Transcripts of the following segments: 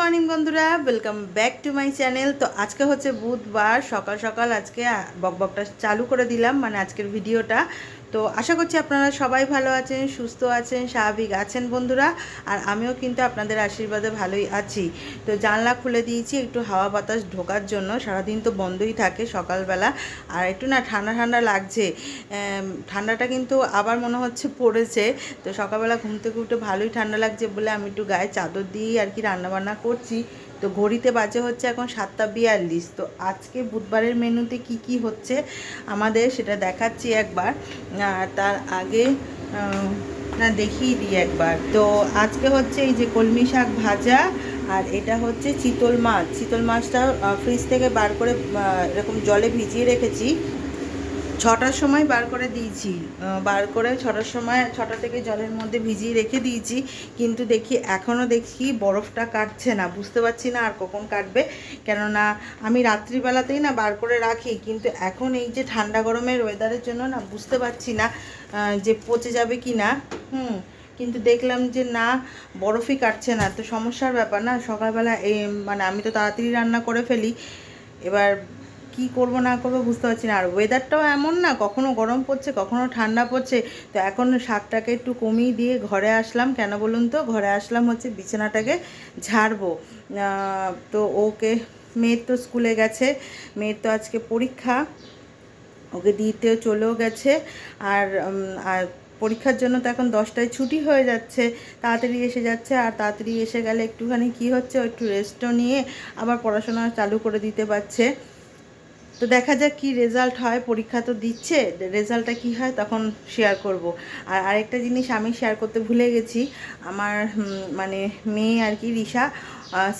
Morning বন্ধুরা। Welcome back to my channel তো আজকে হচ্ছে বুধবার, সকাল সকাল আজকে বকবকটা চালু করে দিলাম মানে আজকের ভিডিওটা। তো আশা করছি আপনারা সবাই ভালো আছেন, সুস্থ আছেন, স্বাভাবিক আছেন বন্ধুরা, আর আমিও কিন্তু আপনাদের আশীর্বাদে ভালোই আছি। তো জানলা খুলে দিয়েছি, একটু হাওয়া বাতাস ঢোকার জন্য, সারাদিন তো বন্ধই থাকে সকালবেলা, আর একটু না ঠান্ডা ঠান্ডা লাগছে। ঠান্ডাটা কিন্তু আবার মনে হচ্ছে পড়েছে, তো সকালবেলা ঘুম থেকে উঠে ভালোই ঠান্ডা লাগছে বলে আমি একটু গায়ে চাদর দিয়েই আর কি রান্নাবান্না করছি। তো ঘড়িতে বাজে হচ্ছে এখন সাতটা বিয়াল্লিশ। তো আজকে বুধবারের মেনুতে কি কি হচ্ছে আমাদের সেটা দেখাচ্ছি একবার। তার আগে না দেখিয়ে দিই একবার। তো আজকে হচ্ছে এই যে কলমি শাক ভাজা আর এটা হচ্ছে চিতল মাছ। চিতল মাছটা ফ্রিজ থেকে বার করে এরকম জলে ভিজিয়ে রেখেছি। ছটার সময় বার করে দিয়েছি। বার করে ছটার সময়, ছটা থেকে জলের মধ্যে ভিজিয়ে রেখে দিয়েছি। কিন্তু দেখি এখনও দেখি বরফটা কাটছে না। বুঝতে পারছি না আর কখন কাটবে। কেননা, আমি রাত্রিবেলাতেই না বার করে রাখি। কিন্তু এখন এই যে ঠান্ডা গরমের ওয়েদারের জন্য না বুঝতে পারছি না যে পচে যাবে কি না। হুম, কিন্তু দেখলাম যে না, বরফই কাটছে না। তো সমস্যার ব্যাপার না, সকালবেলা এই মানে আমি তো তাড়াতাড়ি রান্না করে ফেলি। এবার কি করব, না করব বুঝতে পারছি না। আর ওয়েদারটাও এমন না, কখনো গরম পড়ছে, কখনো ঠান্ডা পড়ছে। তো এখন শাকটাকে একটু কমিয়ে দিয়ে ঘরে আসলাম। কেন বলুন তো? ঘরে আসলাম হচ্ছে বিছানাটাকে ঝাড়বো। তো ওকে, মেয়ের তো স্কুলে গেছে, মেয়ের তো আজকে পরীক্ষা। ওকে দিতেও চলেও গেছে। আর আর পরীক্ষার জন্য তো এখন দশটায় ছুটি হয়ে যাচ্ছে। তাড়াতাড়ি এসে যাচ্ছে, আর তাড়াতাড়ি এসে গেলে একটুখানি কি হচ্ছে একটু রেস্টও নিয়ে আবার পড়াশোনা চালু করে দিতে পারছে। তো দেখা যাক কি রেজাল্ট হয়, পরীক্ষা তো দিচ্ছে রেজাল্টটা কি হয় তখন শেয়ার করব। আর আরেকটা জিনিস আমি শেয়ার করতে ভুলে গেছি, আমার মানে মেয়ে আর কি রিশা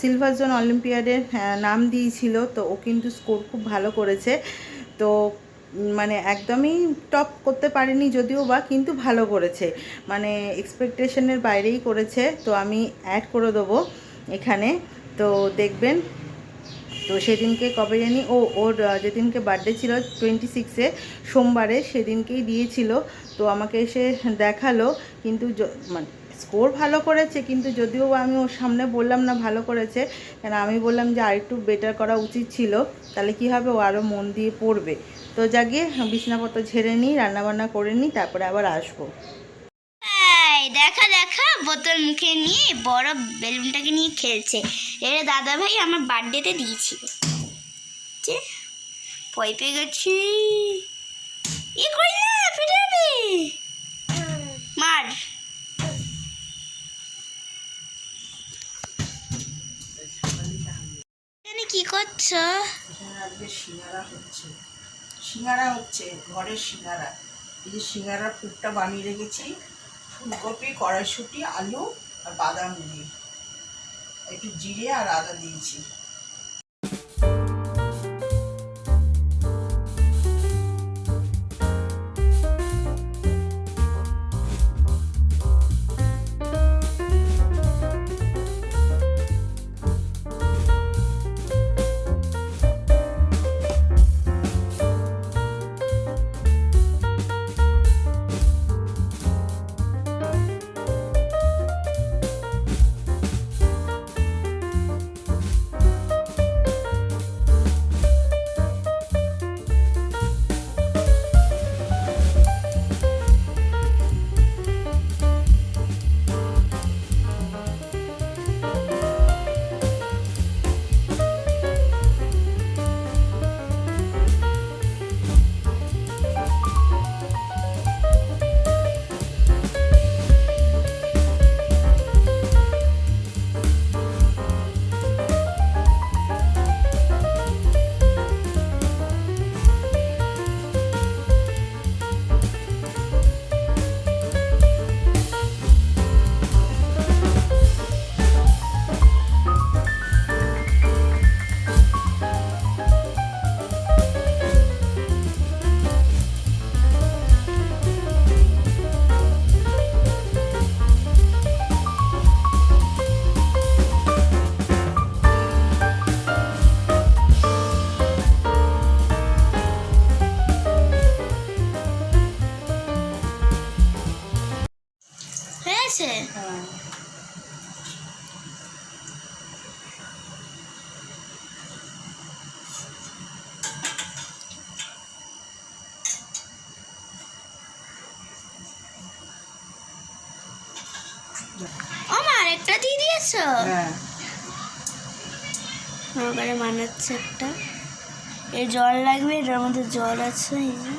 সিলভার জোন অলিম্পিয়াডের নাম দিয়েছিল, তো ও কিন্তু স্কোর খুব ভালো করেছে। তো মানে একদমই টপ করতে পারেনি যদিও বা, কিন্তু ভালো করেছে। মানে এক্সপেকটেশনের বাইরেই করেছে, তো আমি অ্যাড করে দেবো এখানে। তো দেখবেন তো সেদিনকে কবে জানি? ও, ওর যেদিনকে বার্থডে ছিল টোয়েন্টি সিক্সে সোমবারে সেদিনকেই দিয়েছিল। তো আমাকে এসে দেখাল, কিন্তু মানে স্কোর ভালো করেছে, কিন্তু যদিও আমি ওর সামনে বললাম না ভালো করেছে, কেন আমি বললাম যে আরেকটু বেটার করা উচিত ছিল, তাহলে কি হবে? ও আরও মন দিয়ে পড়বে। তো জাগিয়ে বিছনাপত্র ঝেড়ে নিই, রান্নাবান্না করে নিই, তারপরে আবার আসব। দেখা দেখা বোতল মুখে নিয়ে বড় বেলুনটাকে নিয়ে খেলছে। এটা দাদা ভাই আমার বার্থডেতে দিয়েছিল। যে ভয় পেয়ে গেছি। ই করি না ফিরে মার। কি করছ? সিঙ্গারা হচ্ছে। সিঙ্গারা হচ্ছে, ঘরের সিঙ্গারা। এই যে সিঙ্গারার পুরটা বানিয়ে রেখেছি। ফুলকপি কড়াইশুঁটি আলু আর বাদাম দিয়ে একটু জিরে আর আদা দিয়েছি। তো হ্যাঁ। মানাচ্ছে বানাচ্ছে একটা। এর জল লাগবে এটার মধ্যে জল আছে এই যে।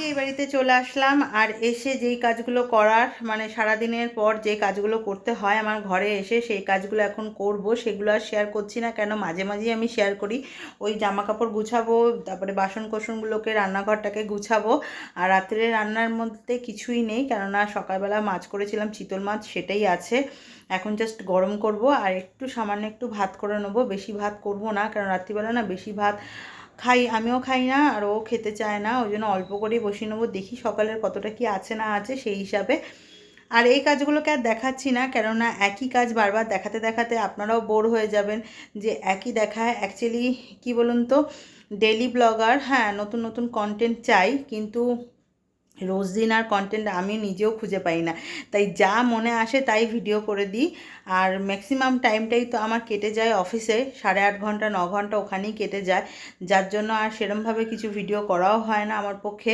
যথারীতি এই বাড়িতে চলে আসলাম। আর এসে যেই কাজগুলো করার মানে সারাদিনের পর যে কাজগুলো করতে হয় আমার ঘরে এসে সেই কাজগুলো এখন করব। সেগুলো আর শেয়ার করছি না, কেন মাঝে মাঝেই আমি শেয়ার করি। ওই জামা কাপড় গুছাবো, তারপরে বাসন কোসনগুলোকে রান্নাঘরটাকে গুছাবো। আর রাত্রে রান্নার মধ্যে কিছুই নেই, কেননা সকালবেলা মাছ করেছিলাম, চিতল মাছ সেটাই আছে। এখন জাস্ট গরম করব, আর একটু সামান্য একটু ভাত করে নেব। বেশি ভাত করব না কারণ রাত্রিবেলা না বেশি ভাত খাই, আমিও খাই না আর ও খেতে চায় না, ওই জন্য অল্প করেই বসিয়ে নেব। দেখি সকালের কতটা কি আছে না আছে সেই হিসাবে। আর এই কাজগুলোকে আর দেখাচ্ছি না, কেননা একই কাজ বারবার দেখাতে দেখাতে আপনারাও বোর হয়ে যাবেন যে একই দেখায়। অ্যাকচুয়ালি কি বলুন তো? ডেলি ব্লগার হ্যাঁ নতুন নতুন কন্টেন্ট চাই, কিন্তু রোজ দিন আর কন্টেন্ট আমি নিজেও খুঁজে পাই না। তাই যা মনে আসে তাই ভিডিও করে দিই। আর ম্যাক্সিমাম টাইমটাই তো আমার কেটে যায় অফিসে সাড়ে আট ঘণ্টা, ন ঘণ্টা ওখানেই কেটে যায়। যার জন্য আর সেরমভাবে কিছু ভিডিও করাও হয় না আমার পক্ষে।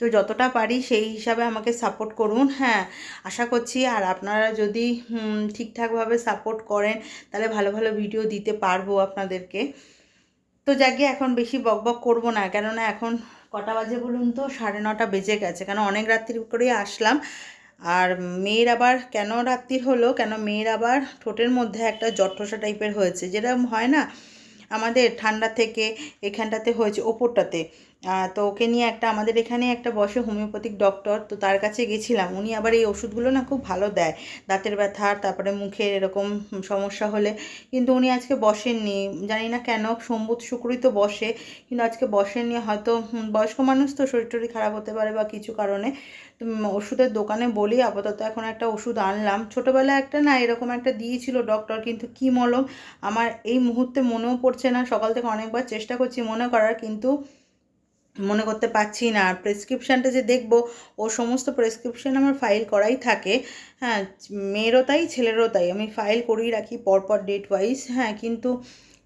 তো যতটা পারি সেই হিসাবে আমাকে সাপোর্ট করুন। হ্যাঁ আশা করছি আর আপনারা যদি ঠিকঠাকভাবে সাপোর্ট করেন, তাহলে ভালো ভালো ভিডিও দিতে পারব আপনাদেরকে। তো যাকে এখন বেশি বকবক করব না। কেননা এখন কটা বাজে বলুন তো? সাড়ে নটা বেজে গেছে, কেন অনেক রাত্রি করেই আসলাম। আর মেয়ের আবার কেন রাত্রির হলো? কেন মেয়ের আবার ঠোঁটের মধ্যে একটা জট্ঠসা টাইপের হয়েছে যেরকম হয় না? আমাদের ঠান্ডা থেকে, এখানটাতে হয়েছে, ওপরটাতে। তো ওকে নিয়ে একটা, আমাদের এখানে একটা বসে হোমিওপ্যাথিক ডক্টর, তো তার কাছে গেছিলাম। উনি আবার এই ওষুধগুলো না খুব ভালো দেয়। দাঁতের ব্যথা, তারপরে মুখের এরকম সমস্যা হলে। কিন্তু উনি আজকে বসেননি। জানি না কেন সম্বুত শুক্রই তো বসে। কিন্তু আজকে বসেননি, হয়তো বয়স্ক মানুষ তো শরীর টরীর খারাপ হতে পারে বা কিছু কারণে। ওষুধের দোকানে বলি, আপাতত এখন একটা ওষুধ আনলাম। ছোটোবেলায় একটা না এরকম একটা দিয়েছিল ডক্টর, কিন্তু কি মলম? আমার এই মুহূর্তে মনেও পড়ছে না। সকাল থেকে অনেকবার চেষ্টা করছি মনে করার, কিন্তু মনে করতে পারছি না। আর প্রেসক্রিপশানটা যে দেখব, ও সমস্ত প্রেসক্রিপশান আমার ফাইল করাই থাকে। হ্যাঁ মেয়েরও তাই, ছেলেরও তাই। আমি ফাইল করেই রাখি পরপর ডেট ওয়াইজ হ্যাঁ কিন্তু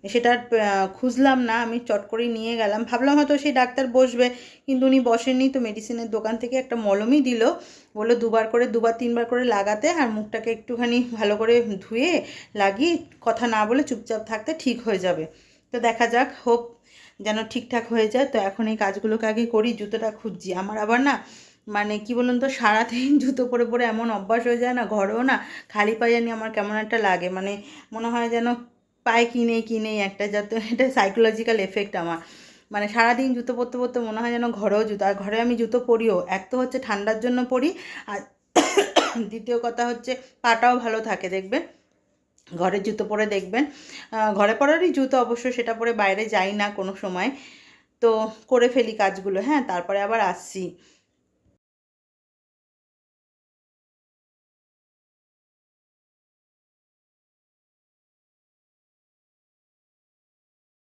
সেটা খুঁজলাম না। আমি চট করেই নিয়ে গেলাম। ভাবলাম হয়তো সেই ডাক্তার বসবে। কিন্তু উনি বসেননি তো মেডিসিনের দোকান থেকে একটা মলমই দিল। বলল দুবার করে, দুবার, তিনবার করে লাগাতে আর মুখটাকে একটুখানি ভালো করে ধুয়ে লাগিয়ে কথা না বলে চুপচাপ থাকতে ঠিক হয়ে যাবে। তো দেখা যাক হোপ যেন ঠিকঠাক হয়ে যায়। তো এখন এই কাজগুলোকে আগে করি, জুতোটা খুঁজছি। আমার আবার না মানে কি বলুন তো, সারাদিন জুতো পরে পরে এমন অভ্যাস হয়ে যায় না, ঘরেও না খালি পায়ে জানি আমার কেমন একটা লাগে। মানে মনে হয় যেন পায়ে কিনে, কিনেই একটা যাতে, এটা সাইকোলজিক্যাল এফেক্ট আমার। মানে সারাদিন জুতো পরতে পরতে মনে হয় যেন ঘরেও জুতো, আর ঘরে আমি জুতো পরিও। এক তো হচ্ছে ঠান্ডার জন্য পরি, আর দ্বিতীয় কথা হচ্ছে পাটাও ভালো থাকে, দেখবেন। ঘরের জুতো পরে দেখবেন। ঘরে পরারই জুতো অবশ্য সেটা পরে বাইরে যাই না কোনো সময়। তো করে ফেলি কাজগুলো হ্যাঁ তারপরে আবার আসছি।